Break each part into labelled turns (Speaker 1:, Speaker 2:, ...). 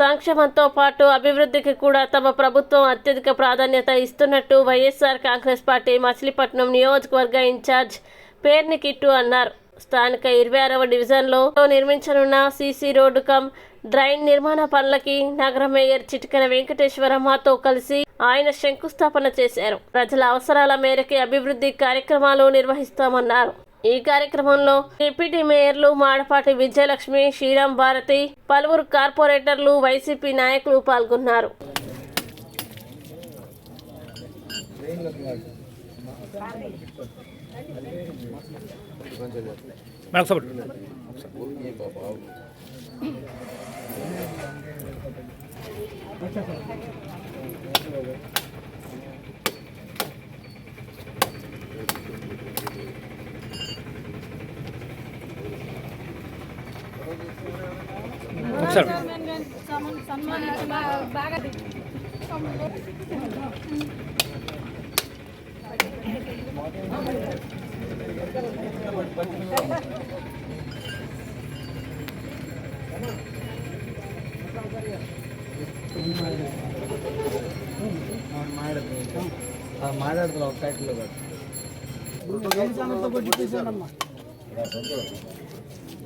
Speaker 1: సంక్షేమంతో పాటు అభివృద్ధికి కూడా తమ ప్రభుత్వం అత్యధిక ప్రాధాన్యత ఇస్తున్నట్టు వైఎస్ఆర్ కాంగ్రెస్ పార్టీ మచిలీపట్నం నియోజకవర్గ ఇన్ఛార్జ్ పేర్ని కిట్టు అన్నారు. స్థానిక ఇరవై ఆరవ డివిజన్లో నిర్మించనున్న సీసీ రోడ్డు కమ్ డ్రైన్ నిర్మాణ పనులకి నగర మేయర్ చిటికన వెంకటేశ్వరమ్మతో కలిసి ఆయన శంకుస్థాపన చేశారు. ప్రజల అవసరాల మేరకి అభివృద్ధి కార్యక్రమాలు నిర్వహిస్తామన్నారు. ఈ కార్యక్రమంలో డిప్యూటీ మేయర్లు మాడపాటి విజయలక్ష్మి శ్రీరామ్ భారతి పలువురు కార్పొరేటర్లు వైసీపీ నాయకులు పాల్గొన్నారు.
Speaker 2: మేడం సపోర్ట్ ఒకసారి
Speaker 3: మాట్లాడుతున్నా ఒక టైటిల్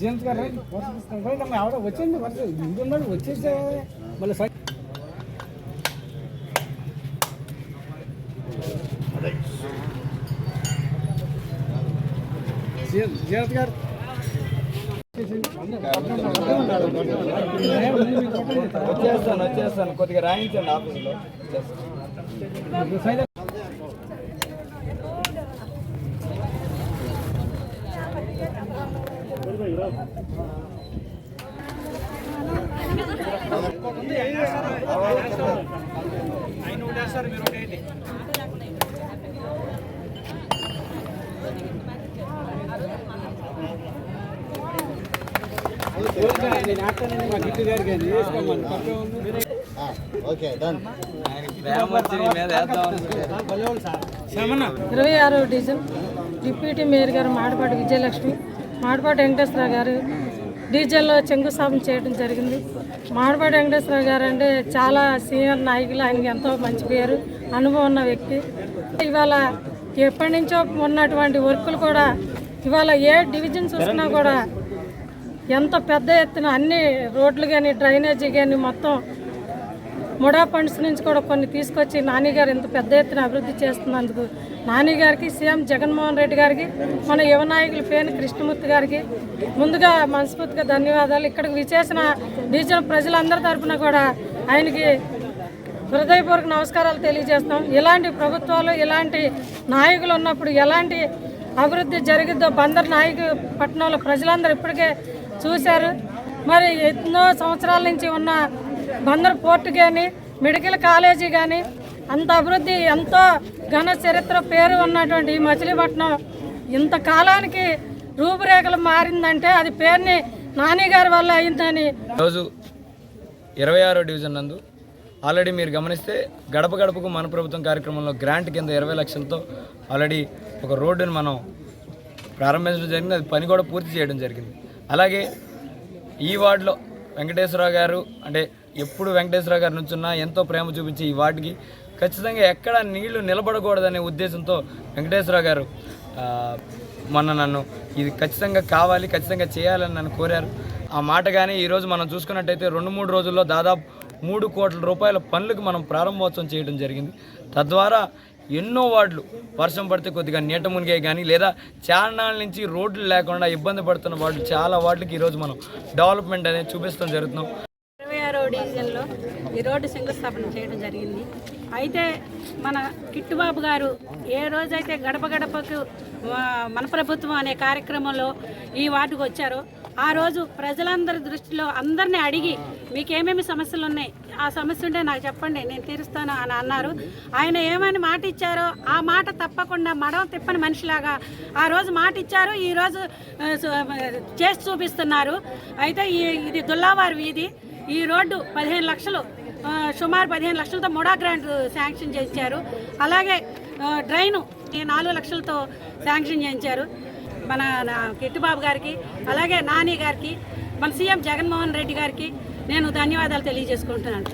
Speaker 3: జేమ్స్ గారు రండి. ఆవిడ వచ్చింది వరుస ఇందున్నాడు వచ్చేసా. మళ్ళీ సై- జే- జేమ్స్ గారు. వచ్చేస్తాను వచ్చేస్తాను. కొద్దిగా రాయించండి ఆఫీస్లో. వచ్చేస్తాను
Speaker 4: ఇరవై ఆరో డివిజన్ డిప్యూటీ మేయర్ గారు మాడపాటి విజయలక్ష్మి మాడపాటి వెంకటేశ్వరరావు గారు డీజిల్లో శంకుస్థాపన చేయడం జరిగింది. మాడపాటి వెంకటేశ్వరరావు గారు అంటే చాలా సీనియర్ నాయకులు. ఆయనకి ఎంతో మంచి పేరు అనుభవం ఉన్న వ్యక్తి. ఇవాళ ఎప్పటి నుంచో ఉన్నటువంటి వర్కులు కూడా ఇవాళ ఏ డివిజన్ చూసినా కూడా ఎంత పెద్ద ఎత్తున అన్ని రోడ్లు కానీ డ్రైనేజీ కానీ మొత్తం ముడా ఫండ్స్ నుంచి కూడా కొన్ని తీసుకొచ్చి నానిగారు ఇంత పెద్ద ఎత్తున అభివృద్ధి చేస్తున్నందుకు నానిగారికి సీఎం జగన్మోహన్ రెడ్డి గారికి మన యువ నాయకులు పేరు కృష్ణమూర్తి గారికి ముందుగా మనస్ఫూర్తిగా ధన్యవాదాలు. ఇక్కడికి విచేసిన డివిజన్ ప్రజలందరి తరపున కూడా ఆయనకి హృదయపూర్వక నమస్కారాలు తెలియజేస్తాం. ఇలాంటి ప్రభుత్వాలు ఇలాంటి నాయకులు ఉన్నప్పుడు ఎలాంటి అభివృద్ధి జరిగిద్దో బందర్ నాయకు పట్టణంలో ప్రజలందరూ ఇప్పటికే చూశారు. మరి ఎన్నో సంవత్సరాల నుంచి ఉన్న బందర్ పోర్టు కానీ మెడికల్ కాలేజీ కానీ అంత అభివృద్ధి ఎంతో ఘన చరిత్ర పేరు ఉన్నటువంటి ఈ మచిలీపట్నం ఇంతకాలానికి రూపురేఖలు మారిందంటే అది పేరుని నానిగారి వల్ల అయిందని.
Speaker 5: రోజు ఇరవై ఆరో డివిజన్ నందు ఆల్రెడీ మీరు గమనిస్తే గడప గడపకు మన ప్రభుత్వం కార్యక్రమంలో గ్రాంట్ కింద ఇరవై లక్షలతో ఆల్రెడీ ఒక రోడ్డుని మనం ప్రారంభించడం జరిగింది. అది పని కూడా పూర్తి చేయడం జరిగింది. అలాగే ఈ వార్డులో వెంకటేశ్వరరావు గారు అంటే ఎప్పుడు వెంకటేశ్వరరావు గారి నుంచున్నా ఎంతో ప్రేమ చూపించి ఈ వార్డుకి ఖచ్చితంగా ఎక్కడ నీళ్ళు నిలబడకూడదనే ఉద్దేశంతో వెంకటేశ్వర గారు మొన్న నన్ను ఇది ఖచ్చితంగా కావాలి ఖచ్చితంగా చేయాలని నన్ను కోరారు. ఆ మాట కానీ ఈరోజు మనం చూసుకున్నట్టయితే రెండు మూడు రోజుల్లో దాదాపు మూడు కోట్ల రూపాయల పనులకు మనం ప్రారంభోత్సవం చేయడం జరిగింది. తద్వారా ఎన్నో వార్డులు వర్షం పడితే కొద్దిగా నీట మునిగే కానీ లేదా చారణాల నుంచి రోడ్లు లేకుండా ఇబ్బంది పడుతున్న వార్డులు చాలా వార్డులకి ఈరోజు మనం డెవలప్మెంట్ అనేది చూపిస్తాం జరుగుతున్నాం.
Speaker 6: డివిజన్లో ఈ రోడ్డు శంకుస్థాపన చేయడం జరిగింది. అయితే మన కిట్టుబాబు గారు ఏ రోజైతే గడప గడపకు మన ప్రభుత్వం అనే కార్యక్రమంలో ఈ వార్డుకు వచ్చారో ఆ రోజు ప్రజలందరి దృష్టిలో అందరినీ అడిగి మీకు ఏమేమి సమస్యలు ఉన్నాయి ఆ సమస్య ఉంటే నాకు చెప్పండి నేను తీరుస్తాను అని అన్నారు. ఆయన ఏమని మాట ఇచ్చారో ఆ మాట తప్పకుండా మడవ తిప్పని మనిషిలాగా ఆ రోజు మాట ఇచ్చారు. ఈరోజు చేసి చూపిస్తున్నారు. అయితే ఈ ఇది దుల్లావారి వీధి. ఈ రోడ్డు పదిహేను లక్షలు సుమారు పదిహేను లక్షలతో మొడా గ్రాంట్ శాంక్షన్ చేశారు అలాగే డ్రైను ఈ నాలుగు లక్షలతో శాంక్షన్ చేయించారు మన నా కిట్టుబాబు గారికి అలాగే నాని గారికి మన సీఎం జగన్మోహన్ రెడ్డి గారికి నేను ధన్యవాదాలు తెలియజేసుకుంటున్నాను.